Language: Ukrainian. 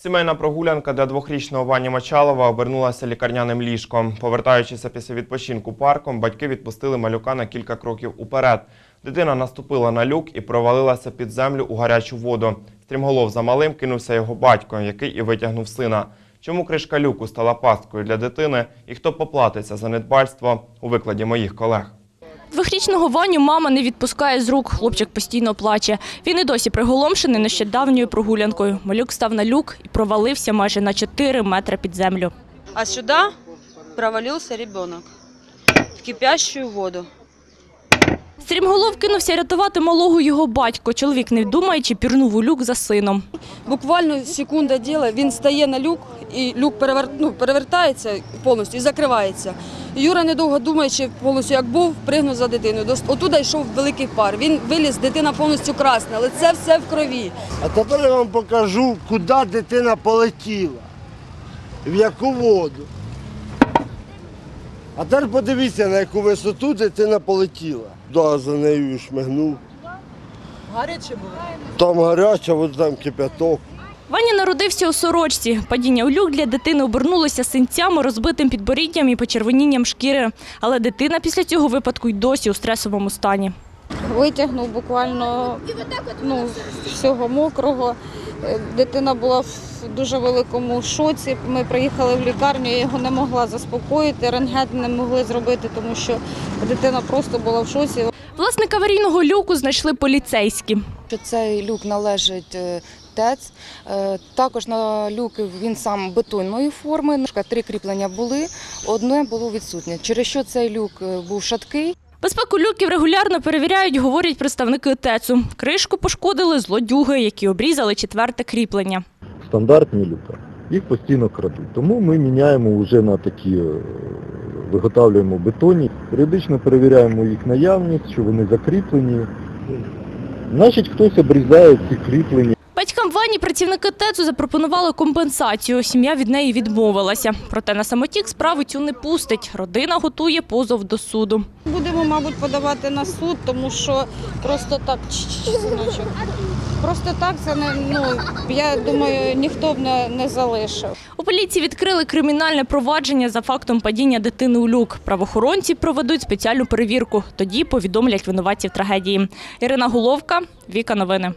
Сімейна прогулянка для двохрічного Вані Мочалова обернулася лікарняним ліжком. Повертаючися після відпочинку парком, батьки відпустили малюка на кілька кроків уперед. Дитина наступила на люк і провалилася під землю у гарячу воду. Стрімголов за малим кинувся його батько, який і витягнув сина. Чому кришка люку стала пасткою для дитини і хто поплатиться за недбальство у викладі моїх колег? Двохрічного Ваню мама не відпускає з рук. Хлопчик постійно плаче. Він і досі приголомшений нещодавньою прогулянкою. Малюк став на люк і провалився майже на 4 метри під землю. А сюди провалився дитина в кипящую воду. Стрімголов кинувся рятувати малого його батько. Чоловік, не думаючи, пірнув у люк за сином. Буквально секунда діла, він стає на люк, і люк перевер... ну, перевертається повністю і закривається. Юра, недовго думаючи, повністю як був, пригнув за дитиною. Отуда йшов великий пар. Він виліз, дитина повністю красна, але це все в крові. А тепер я вам покажу, куди дитина полетіла, в яку воду. А тепер подивіться, на яку висоту дитина полетіла. Да, за нею шмигнув. Гаряче було? Там гаряча, от там кипяток. Ваня народився у сорочці. Падіння у люк для дитини обернулося синцями, розбитим підборіддям і почервонінням шкіри. Але дитина після цього випадку й досі у стресовому стані. витягнув буквально ну, всього мокрого. Дитина була в дуже великому шоці. Ми приїхали в лікарню, я його не могла заспокоїти, рентген не могли зробити, тому що дитина просто була в шоці. Власник аварійного люку знайшли поліцейські. цей люк належить е, ТЕЦ. Е, Також на люк він сам бетонної форми. Три кріплення були, одне було відсутнє. Через що цей люк е, був шаткий. Безпеку люків регулярно перевіряють, говорять представники ТЕЦу. Кришку пошкодили злодюги, які обрізали четверте кріплення. стандартні люка. Їх постійно крадуть. Тому ми міняємо вже на такі, е, виготовлюємо бетонні, періодично перевіряємо їх наявність, що вони закріплені. Значить, хтось обрізає ці кріплення. Батькам працівники ТЕЦу запропонували компенсацію. Сім'я від неї відмовилася. Проте на самотік справу цю не пустить. Родина готує позов до суду. Будемо, мабуть, подавати на суд, тому що просто так, синочок. Просто так це не ну я думаю, ніхто б не, не залишив. У поліції відкрили кримінальне провадження за фактом падіння дитини у люк. Правоохоронці проведуть спеціальну перевірку. Тоді повідомлять винуватців трагедії. Ірина Головка, Віка Новини.